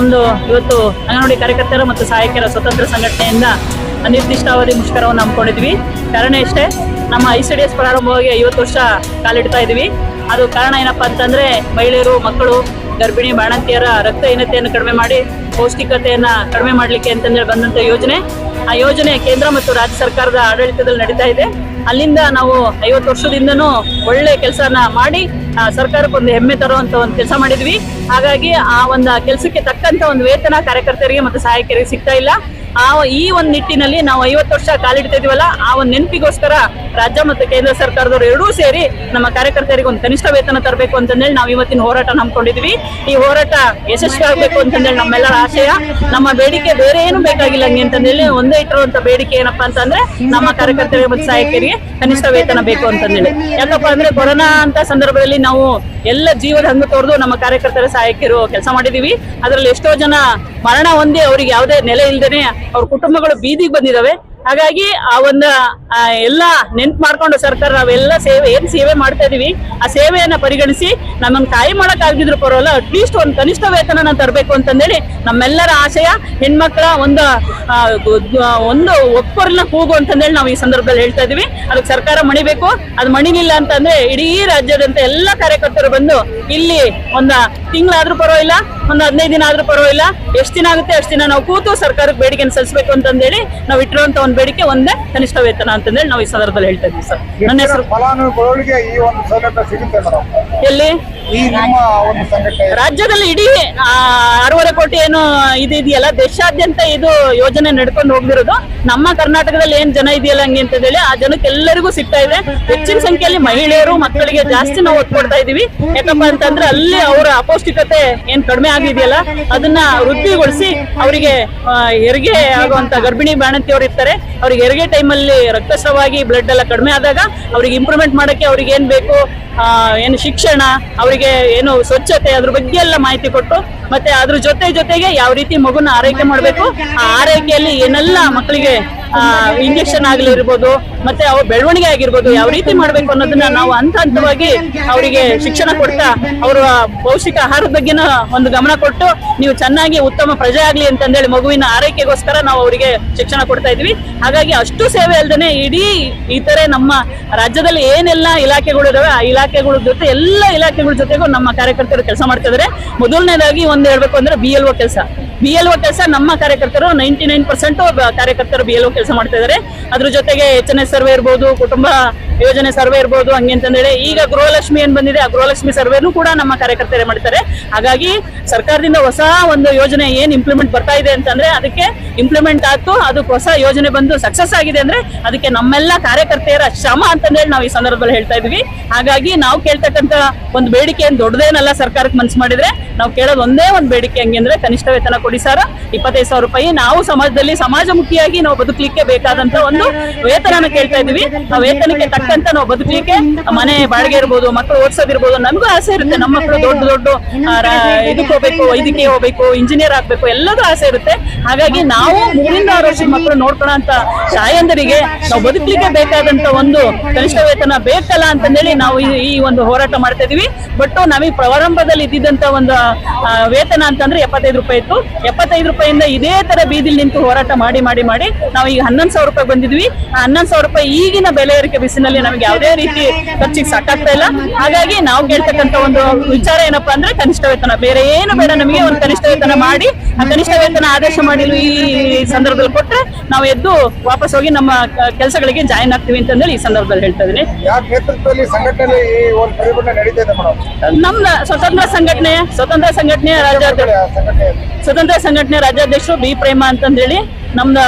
ನಮ್ದು ಇವತ್ತು ಅಂಗನವಾಡಿ ಕಾರ್ಯಕರ್ತರ ಮತ್ತು ಸಹಾಯಕರ ಸ್ವತಂತ್ರ ಸಂಘಟನೆಯಿಂದ ಅನಿರ್ದಿಷ್ಟಾವಧಿ ಮುಷ್ಕರವನ್ನು ಹಮ್ಮಿಕೊಂಡಿದ್ವಿ. ಕಾರಣ ಇಷ್ಟೇ, ನಮ್ಮ ಐ ಸಿ ಡಿ ಎಸ್ ಪ್ರಾರಂಭವಾಗಿ ಐವತ್ತು ವರ್ಷ ಕಾಲಿಡ್ತಾ ಇದ್ವಿ. ಅದು ಕಾರಣ ಏನಪ್ಪಾ ಅಂತಂದ್ರೆ, ಮಹಿಳೆಯರು, ಮಕ್ಕಳು, ಗರ್ಭಿಣಿ ಬಾಣಂತಿಯರ ರಕ್ತಹೀನತೆಯನ್ನು ಕಡಿಮೆ ಮಾಡಿ, ಪೌಷ್ಟಿಕತೆಯನ್ನ ಕಡಿಮೆ ಮಾಡಲಿಕ್ಕೆ ಅಂತಂದೇಳಿ ಬಂದಂತ ಯೋಜನೆ. ಆ ಯೋಜನೆ ಕೇಂದ್ರ ಮತ್ತು ರಾಜ್ಯ ಸರ್ಕಾರದ ಆಡಳಿತದಲ್ಲಿ ನಡೀತಾ ಇದೆ. ಅಲ್ಲಿಂದ ನಾವು ಐವತ್ತು ವರ್ಷದಿಂದನೂ ಒಳ್ಳೆ ಕೆಲಸನ ಮಾಡಿ ಸರ್ಕಾರಕ್ಕೆ ಒಂದು ಹೆಮ್ಮೆ ತರುವಂತ ಒಂದು ಕೆಲಸ ಮಾಡಿದ್ವಿ. ಹಾಗಾಗಿ ಆ ಒಂದು ಕೆಲಸಕ್ಕೆ ತಕ್ಕಂತ ಒಂದು ವೇತನ ಕಾರ್ಯಕರ್ತರಿಗೆ ಮತ್ತು ಸಹಾಯಕರಿಗೆ ಸಿಗ್ತಾ ಇಲ್ಲ. ಆ ಈ ಒಂದು ನಿಟ್ಟಿನಲ್ಲಿ ನಾವು ಐವತ್ತು ವರ್ಷ ಕಾಲಿಡ್ತಾ ಇದೀವಲ್ಲ ಆ ಒಂದು ನೆನಪಿಗೋಸ್ಕರ ರಾಜ್ಯ ಮತ್ತು ಕೇಂದ್ರ ಸರ್ಕಾರದವರು ಎರಡೂ ಸೇರಿ ನಮ್ಮ ಕಾರ್ಯಕರ್ತರಿಗೆ ಒಂದು ಕನಿಷ್ಠ ವೇತನ ತರಬೇಕು ಅಂತಂದೇಳಿ ನಾವು ಇವತ್ತಿನ ಹೋರಾಟ ನಂಬ್ಕೊಂಡಿದ್ವಿ ಈ ಹೋರಾಟ ಯಶಸ್ವಿ ಆಗ್ಬೇಕು ಅಂತಂದೇಳಿ ನಮ್ಮೆಲ್ಲರ ಆಶಯ. ನಮ್ಮ ಬೇಡಿಕೆ ಬೇರೆ ಏನು ಬೇಕಾಗಿಲ್ಲ ಅಂತಂದೇಳಿ ಒಂದೇ ಇಟ್ಟಿರುವಂತ ಬೇಡಿಕೆ ಏನಪ್ಪಾ ಅಂತಂದ್ರೆ ನಮ್ಮ ಕಾರ್ಯಕರ್ತರಿಗೆ ಮತ್ತು ಸಹಾಯಕರಿಗೆ ಕನಿಷ್ಠ ವೇತನ ಬೇಕು ಅಂತಂದೇಳಿ. ಯಾಕಪ್ಪ ಅಂದ್ರೆ ಕೊರೋನಾ ಅಂತ ಸಂದರ್ಭದಲ್ಲಿ ನಾವು ಎಲ್ಲ ಜೀವದ ಹಂಗು ತೋರ್ದು ನಮ್ಮ ಕಾರ್ಯಕರ್ತರ ಸಹಾಯಕರು ಕೆಲಸ ಮಾಡಿದೀವಿ. ಅದರಲ್ಲಿ ಎಷ್ಟೋ ಜನ ಮರಣ ಹೊಂದಿ ಅವ್ರಿಗೆ ಯಾವುದೇ ನೆಲೆ ಇಲ್ದೇನೆ ಅವ್ರ ಕುಟುಂಬಗಳು ಬೀದಿಗೆ ಬಂದಿದಾವೆ. ಹಾಗಾಗಿ ಆ ಒಂದು ಎಲ್ಲ ನೆನ್ಪು ಮಾಡ್ಕೊಂಡು ಸರ್ಕಾರ ನಾವೆಲ್ಲ ಸೇವೆ, ಏನ್ ಸೇವೆ ಮಾಡ್ತಾ ಇದೀವಿ, ಆ ಸೇವೆಯನ್ನ ಪರಿಗಣಿಸಿ ನಮ್ಮನ್ನ ಕಾಯಿ ಮಾಡಕ್ ಆಗಿದ್ರು ಪರವಲ್ಲ ಅಟ್ಲೀಸ್ಟ್ ಒಂದು ಕನಿಷ್ಠ ವೇತನ ತರಬೇಕು ಅಂತಂದೇಳಿ ನಮ್ಮೆಲ್ಲರ ಆಶಯ ಹೆಣ್ಮಕ್ಳ ಒಂದು ಒಂದು ಒಪ್ಪರ್ನ ಕೂಗು ಅಂತಂದೇಳಿ ನಾವು ಈ ಸಂದರ್ಭದಲ್ಲಿ ಹೇಳ್ತಾ ಇದೀವಿ. ಅದಕ್ಕೆ ಸರ್ಕಾರ ಮಣಿಬೇಕು ಅದು ಮಣಿಲಿಲ್ಲ ಅಂತಂದ್ರೆ ಇಡೀ ರಾಜ್ಯದಂತ ಎಲ್ಲ ಕಾರ್ಯಕರ್ತರು ಬಂದು ಇಲ್ಲಿ ಒಂದ ತಿಂಗಳಾದ್ರೂ ಪರವಾಗಿಲ್ಲ ಒಂದು ಹದಿನೈದು ದಿನ ಆದ್ರೂ ಪರವಾಗಿಲ್ಲ. ಎಷ್ಟು ದಿನ ಆಗುತ್ತೆ ಅಷ್ಟು ದಿನ ನಾವು ಕೂತು ಸರ್ಕಾರಕ್ಕೆ ಬೇಡಿಕೆಯನ್ನು ಸಲ್ಲಿಸಬೇಕು ಅಂತಂದೇಳಿ ನಾವು ಇಟ್ಟಿರುವಂತ ಒಂದು ಬೇಡಿಕೆ ಒಂದೇ ಕನಿಷ್ಠ ವೇತನ ಅಂತಂದೇಳಿ ನಾವು ಈ ಸಂದರ್ಭದಲ್ಲಿ ಹೇಳ್ತಾ ಇದ್ದೀವಿ ಸರ್. ನನ್ನ ಹೆಸರು ಫಲಾನುಭವಿಗಳಿಗೆ ಈ ಒಂದು ಸೌಲಭ್ಯ ಸಿಗುತ್ತೆ ಮೇಡಮ್? ಎಲ್ಲಿ? ರಾಜ್ಯದಲ್ಲಿ ಇಡೀ ಆರೂವರೆ ಕೋಟಿ ಏನು ಇದು ಇದೆಯಲ್ಲ ದೇಶಾದ್ಯಂತ ಇದು ಯೋಜನೆ ನಡ್ಕೊಂಡು ಹೋಗಿರೋದು ನಮ್ಮ ಕರ್ನಾಟಕದಲ್ಲಿ ಏನ್ ಜನ ಇದೆಯಲ್ಲ ಹಂಗೆ ಅಂತ ಹೇಳಿ ಆ ಜನಕ್ಕೆ ಎಲ್ಲರಿಗೂ ಸಿಗ್ತಾ ಇದೆ. ಹೆಚ್ಚಿನ ಸಂಖ್ಯೆಯಲ್ಲಿ ಮಹಿಳೆಯರು ಮಕ್ಕಳಿಗೆ ಜಾಸ್ತಿ ನಾವು ಒತ್ತು ಕೊಡ್ತಾ ಇದೀವಿ. ಯಾಕಪ್ಪ ಅಂತಂದ್ರೆ ಅಲ್ಲಿ ಅವರ ಅಪೌಷ್ಟಿಕತೆ ಏನ್ ಕಡಿಮೆ ಆಗಿದೆಯಲ್ಲ, ಅದನ್ನ ವೃದ್ಧಿಗೊಳಿಸಿ ಅವರಿಗೆ ಹೆರಿಗೆ ಆಗುವಂತ ಗರ್ಭಿಣಿ ಬಾಣಂತಿಯವರು ಇರ್ತಾರೆ. ಅವ್ರಿಗೆ ಹೆರಿಗೆ ಟೈಮಲ್ಲಿ ರಕ್ತಸ್ರವಾಗಿ ಬ್ಲಡ್ ಎಲ್ಲ ಕಡಿಮೆ ಆದಾಗ ಅವ್ರಿಗೆ ಇಂಪ್ರೂವ್ಮೆಂಟ್ ಮಾಡಕ್ಕೆ ಅವ್ರಿಗೆ ಏನ್ ಬೇಕು ಏನು ಶಿಕ್ಷಣ, ಅವರಿಗೆ ಏನು ಸ್ವಚ್ಛತೆ ಅದ್ರ ಬಗ್ಗೆ ಎಲ್ಲ ಮಾಹಿತಿ ಕೊಟ್ಟು, ಮತ್ತೆ ಅದ್ರ ಜೊತೆ ಜೊತೆಗೆ ಯಾವ ರೀತಿ ಮಗುನ ಆರೈಕೆ ಮಾಡಬೇಕು, ಆ ಆರೈಕೆಯಲ್ಲಿ ಏನೆಲ್ಲ ಮಕ್ಕಳಿಗೆ ಇಂಜೆಕ್ಷನ್ ಆಗ್ಲಿ ಇರ್ಬೋದು ಮತ್ತೆ ಅವ್ರ ಬೆಳವಣಿಗೆ ಆಗಿರ್ಬೋದು, ಯಾವ ರೀತಿ ಮಾಡ್ಬೇಕು ಅನ್ನೋದನ್ನ ನಾವು ಹಂತ ಹಂತವಾಗಿ ಅವರಿಗೆ ಶಿಕ್ಷಣ ಕೊಡ್ತಾ, ಅವರ ಪೌಷ್ಟಿಕ ಆಹಾರದ ಬಗ್ಗೆನ ಒಂದು ಗಮನ ಕೊಟ್ಟು, ನೀವು ಚೆನ್ನಾಗಿ ಉತ್ತಮ ಪ್ರಜೆ ಆಗ್ಲಿ ಅಂತಂದೇಳಿ ಮಗುವಿನ ಆರೈಕೆಗೋಸ್ಕರ ನಾವು ಅವರಿಗೆ ಶಿಕ್ಷಣ ಕೊಡ್ತಾ ಇದ್ವಿ. ಹಾಗಾಗಿ ಅಷ್ಟು ಸೇವೆ ಅಲ್ಲದೆ ಇಡೀ ಇತರೆ ನಮ್ಮ ರಾಜ್ಯದಲ್ಲಿ ಏನೆಲ್ಲ ಇಲಾಖೆಗಳು ಇದಾವೆ, ಆ ಇಲಾಖೆಗಳ ಜೊತೆ ಎಲ್ಲ ಇಲಾಖೆಗಳ ಜೊತೆಗೂ ನಮ್ಮ ಕಾರ್ಯಕರ್ತರು ಕೆಲಸ ಮಾಡ್ತಿದ್ದಾರೆ ಮೊದಲನೇದಾಗಿ ಒಂದು ಹೇಳ್ಬೇಕು ಅಂದ್ರೆ ಬಿ ಎಲ್ ಒ ಕೆಲಸ. ಬಿ ಎಲ್ ಒ ಕೆಲಸ ನಮ್ಮ ಕಾರ್ಯಕರ್ತರು ನೈಂಟಿ ನೈನ್ ಪರ್ಸೆಂಟ್ ಕಾರ್ಯಕರ್ತರು ಬಿ ಎಲ್ ಒ ಕೆಲಸ ಮಾಡ್ತಾ ಇದ್ದಾರೆ. ಅದ್ರ ಜೊತೆಗೆ ಎಚ್ ಎನ್ ಎಸ್ ಸರ್ವೆ ಇರ್ಬೋದು, ಕುಟುಂಬ ಯೋಜನೆ ಸರ್ವೆ ಇರ್ಬೋದು, ಹಂಗೆ ಅಂತಂದೇಳಿ ಈಗ ಗೃಹಲಕ್ಷ್ಮಿ ಏನ್ ಬಂದಿದೆ, ಆ ಗೃಹಲಕ್ಷ್ಮಿ ಸರ್ವೆನೂ ಕೂಡ ನಮ್ಮ ಕಾರ್ಯಕರ್ತರೇ ಮಾಡ್ತಾರೆ. ಹಾಗಾಗಿ ಸರ್ಕಾರದಿಂದ ಹೊಸ ಒಂದು ಯೋಜನೆ ಏನ್ ಇಂಪ್ಲಿಮೆಂಟ್ ಬರ್ತಾ ಇದೆ ಅಂತಂದ್ರೆ ಅದಕ್ಕೆ ಇಂಪ್ಲಿಮೆಂಟ್ ಆಯ್ತು ಅದಕ್ಕೆ ಹೊಸ ಯೋಜನೆ ಬಂದು ಸಕ್ಸಸ್ ಆಗಿದೆ ಅಂದ್ರೆ ಅದಕ್ಕೆ ನಮ್ಮೆಲ್ಲ ಕಾರ್ಯಕರ್ತೆಯರ ಶ್ರಮ ಅಂತಂದೇಳಿ ನಾವು ಈ ಸಂದರ್ಭದಲ್ಲಿ ಹೇಳ್ತಾ ಇದ್ವಿ ಹಾಗಾಗಿ ನಾವು ಕೇಳ್ತಕ್ಕಂತ ಒಂದು ಬೇಡಿಕೆ ಏನ್ ದೊಡ್ಡದೇನಲ್ಲ ಸರ್ಕಾರಕ್ಕೆ ಮನ್ಸು ಮಾಡಿದ್ರೆ, ನಾವು ಕೇಳೋದು ಒಂದೇ ಒಂದು ಬೇಡಿಕೆ ಹಂಗೆ ಅಂದ್ರೆ ಕನಿಷ್ಠ ವೇತನ ಕೊಡಿ ಸರ್. ಇಪ್ಪತ್ತೈದು ಸಾವಿರ ರೂಪಾಯಿ. ನಾವು ಸಮಾಜದಲ್ಲಿ ಸಮಾಜಮುಖಿಯಾಗಿ ನಾವು ಬದುಕಲಿಕ್ಕೆ ಬೇಕಾದಂತ ಒಂದು ವೇತನನ ಕೇಳ್ತಾ ಇದೀವಿ ಆ ವೇತನಕ್ಕೆ ತಕ್ಕಂತ ನಾವು ಬದುಕಲಿಕ್ಕೆ ಮನೆ, ಬಾಡಿಗೆ ಇರ್ಬೋದು ಮಕ್ಕಳು ಓದಿಸೋದಿರ್ಬೋದು, ನಮಗೂ ಆಸೆ ಇರುತ್ತೆ. ನಮ್ಮ ಮಕ್ಕಳು ದೊಡ್ಡ ದೊಡ್ಡ ಇದಕ್ಕೆ ಹೋಗ್ಬೇಕು, ವೈದ್ಯಕೀಯ ಹೋಗ್ಬೇಕು, ಇಂಜಿನಿಯರ್ ಆಗ್ಬೇಕು, ಎಲ್ಲದೂ ಆಸೆ ಇರುತ್ತೆ. ಹಾಗಾಗಿ ನಾವು ಮೂರಿಂದ ಆರು ವರ್ಷದ ಮಕ್ಕಳು ನೋಡ್ಕೊಳ್ಳೋ ಅಂತ ತಾಯಂದರಿಗೆ ನಾವು ಬದುಕಲಿಕ್ಕೆ ಬೇಕಾದಂತ ಒಂದು ಕನಿಷ್ಠ ವೇತನ ಬೇಕಲ್ಲ ಅಂತಂದೇಳಿ ನಾವು ಈ- ಒಂದು ಹೋರಾಟ ಮಾಡ್ತಾ ಇದೀವಿ ಬಟ್ ನಮಗೆ ಪ್ರಾರಂಭದಲ್ಲಿ ಇದ್ದಿದ್ದಂತ ಒಂದು ವೇತನ ಅಂತಂದ್ರೆ ಎಪ್ಪತ್ತೈದು ರೂಪಾಯಿ ಇತ್ತು. ಎಪ್ಪತ್ತೈದು ರೂಪಾಯಿಂದ ಇದೇ ತರ ಬೀದಿಲಿ ನಿಂತು ಹೋರಾಟ ಮಾಡಿ ಮಾಡಿ ಮಾಡಿ ನಾವು ಈಗ ಹನ್ನೊಂದು ಸಾವಿರ ರೂಪಾಯಿ ಬಂದಿದ್ವಿ. ಆ ಹನ್ನೊಂದು ಸಾವಿರ ರೂಪಾಯಿ ಈಗಿನ ಬೆಲೆ ಏರಿಕೆ ಬಿಸಿನಲ್ಲಿ ನಮಗೆ ಯಾವುದೇ ರೀತಿ ಖರ್ಚಿಗೆ ಸಾಕಾಗ್ತಾ ಇಲ್ಲ. ಹಾಗಾಗಿ ನಾವು ಕೇಳ್ತಕ್ಕಂತ ಒಂದು ವಿಚಾರ ಏನಪ್ಪಾ ಅಂದ್ರೆ ಕನಿಷ್ಠ ವೇತನ ಬೇರೆ ಏನು ಬೇಡ ನಮಗೆ ಒಂದು ಕನಿಷ್ಠ ವೇತನ ಮಾಡಿ. ಆ ಕನಿಷ್ಠ ವೇತನ ಆದೇಶ ಮಾಡಿ ಈ ಸಂದರ್ಭದಲ್ಲಿ ಕೊಟ್ರೆ ನಾವು ಎದ್ದು ವಾಪಸ್ ಹೋಗಿ ನಮ್ಮ ಕೆಲಸಗಳಿಗೆ ಜಾಯಿನ್ ಆಗ್ತೀವಿ ಅಂತಂದೇಳಿ ಈ ಸಂದರ್ಭದಲ್ಲಿ ಹೇಳ್ತಾ ಇದೀನಿ ನಮ್ದ ಸ್ವತಂತ್ರ ಸಂಘಟನೆ ಸ್ವತಂತ್ರ ಸಂಘಟನೆ ಸಂಘಟನೆಯಲ್ಲಿ. ಸ್ವತಂತ್ರ ಸಂಘಟನೆ ರಾಜ್ಯಾಧ್ಯಕ್ಷರು ಬಿ ಪ್ರೇಮ ಅಂತಂದೇಳಿ ನಮ್ದ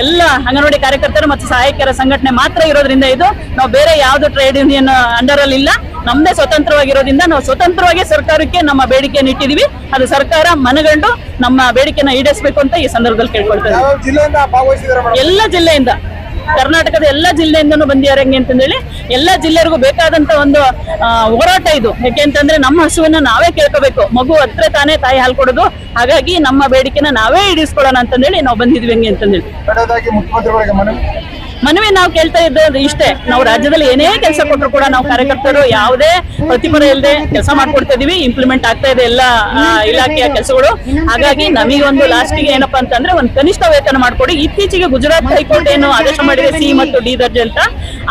ಎಲ್ಲ ಅಂಗನವಾಡಿ ಕಾರ್ಯಕರ್ತರು ಮತ್ತು ಸಹಾಯಕರ ಸಂಘಟನೆ ಮಾತ್ರ ಇರೋದ್ರಿಂದ ಇದು. ನಾವು ಬೇರೆ ಯಾವ್ದು ಟ್ರೇಡ್ ಯೂನಿಯನ್ ಅಂಡರ್ ಅಲ್ಲಿ ಇಲ್ಲ. ನಮ್ದೇ ಸ್ವತಂತ್ರವಾಗಿರೋದ್ರಿಂದ ನಾವು ಸ್ವತಂತ್ರವಾಗಿ ಸರ್ಕಾರಕ್ಕೆ ನಮ್ಮ ಬೇಡಿಕೆಯನ್ನು ಇಟ್ಟಿದೀವಿ ಅದು ಸರ್ಕಾರ ಮನಗಂಡು ನಮ್ಮ ಬೇಡಿಕೆನ ಈಡೇರಿಸಬೇಕು ಅಂತ ಈ ಸಂದರ್ಭದಲ್ಲಿ ಕೇಳ್ಕೊಳ್ತಾ ಎಲ್ಲ ಜಿಲ್ಲೆಯಿಂದ. ಕರ್ನಾಟಕದ ಎಲ್ಲ ಜಿಲ್ಲೆಯಿಂದನೂ ಬಂದಿದ್ದಾರೆ ಹೆಂಗೆ ಅಂತಂದೇಳಿ ಎಲ್ಲ ಜಿಲ್ಲೆಗೂ ಬೇಕಾದಂತ ಒಂದು ಹೋರಾಟ ಇದು. ಯಾಕೆ ಅಂತಂದ್ರೆ ನಮ್ಮ ಹಸುವನ್ನ ನಾವೇ ಕೇಳ್ಕೋಬೇಕು. ಮಗು ಹತ್ರ ತಾನೇ ತಾಯಿ ಹಾಲು ಕೊಡೋದು. ಹಾಗಾಗಿ ನಮ್ಮ ಬೇಡಿಕೆನ ನಾವೇ ಈಡೇರಿಸ್ಕೊಳ್ಳೋಣ ಅಂತಂದೇಳಿ ನಾವು ಬಂದಿದ್ವಿ ಹೆಂಗೆ ಅಂತಂದೇಳಿ. ಹೇಳಿ ಮನವಿ ನಾವು ಕೇಳ್ತಾ ಇದ್ದು ಇಷ್ಟೇ. ನಾವು ರಾಜ್ಯದಲ್ಲಿ ಏನೇ ಕೆಲಸ ಕೊಟ್ಟರು ಕೂಡ ನಾವು ಕಾರ್ಯಕರ್ತರು ಯಾವುದೇ ಪ್ರತಿಫಲ ಇಲ್ಲದೆ ಕೆಲಸ ಮಾಡ್ಕೊಡ್ತಾ ಇದೀವಿ ಇಂಪ್ಲಿಮೆಂಟ್ ಆಗ್ತಾ ಇದೆ ಎಲ್ಲ ಇಲಾಖೆಯ ಕೆಲಸಗಳು. ಹಾಗಾಗಿ ನಮಗೆ ಒಂದು ಲಾಸ್ಟಿಗೆ ಏನಪ್ಪಾ ಅಂತಂದ್ರೆ ಒಂದು ಕನಿಷ್ಠ ವೇತನ ಮಾಡ್ಕೊಡಿ. ಇತ್ತೀಚೆಗೆ ಗುಜರಾತ್ ಹೈಕೋರ್ಟ್ ಏನು ಆದೇಶ ಮಾಡಿದೆ ಸಿ ಮತ್ತು ಡಿ ದರ್ಜೆ ಅಂತ.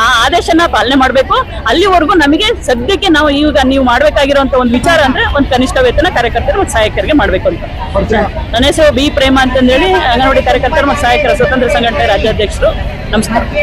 ಆ ಆದೇಶನ ಪಾಲನೆ ಮಾಡಬೇಕು. ಅಲ್ಲಿವರೆಗೂ ನಮಗೆ ಸದ್ಯಕ್ಕೆ ನಾವು ಈಗ ನೀವು ಮಾಡ್ಬೇಕಾಗಿರುವಂತ ಒಂದು ವಿಚಾರ ಅಂದ್ರೆ ಒಂದು ಕನಿಷ್ಠ ವೇತನ ಕಾರ್ಯಕರ್ತರು ಮತ್ತು ಸಹಾಯಕರಿಗೆ ಮಾಡ್ಬೇಕು ಅಂತ. ನನ್ನ ಹೆಸರು ಬಿ ಪ್ರೇಮ ಅಂತಂದೇಳಿ ಅಂಗನವಾಡಿ ಕಾರ್ಯಕರ್ತರು ಮತ್ತು ಸಹಾಯಕರ ಸ್ವತಂತ್ರ ಸಂಘಟನೆ ರಾಜ್ಯಾಧ್ಯಕ್ಷರು. ನಮಸ್ಕಾರ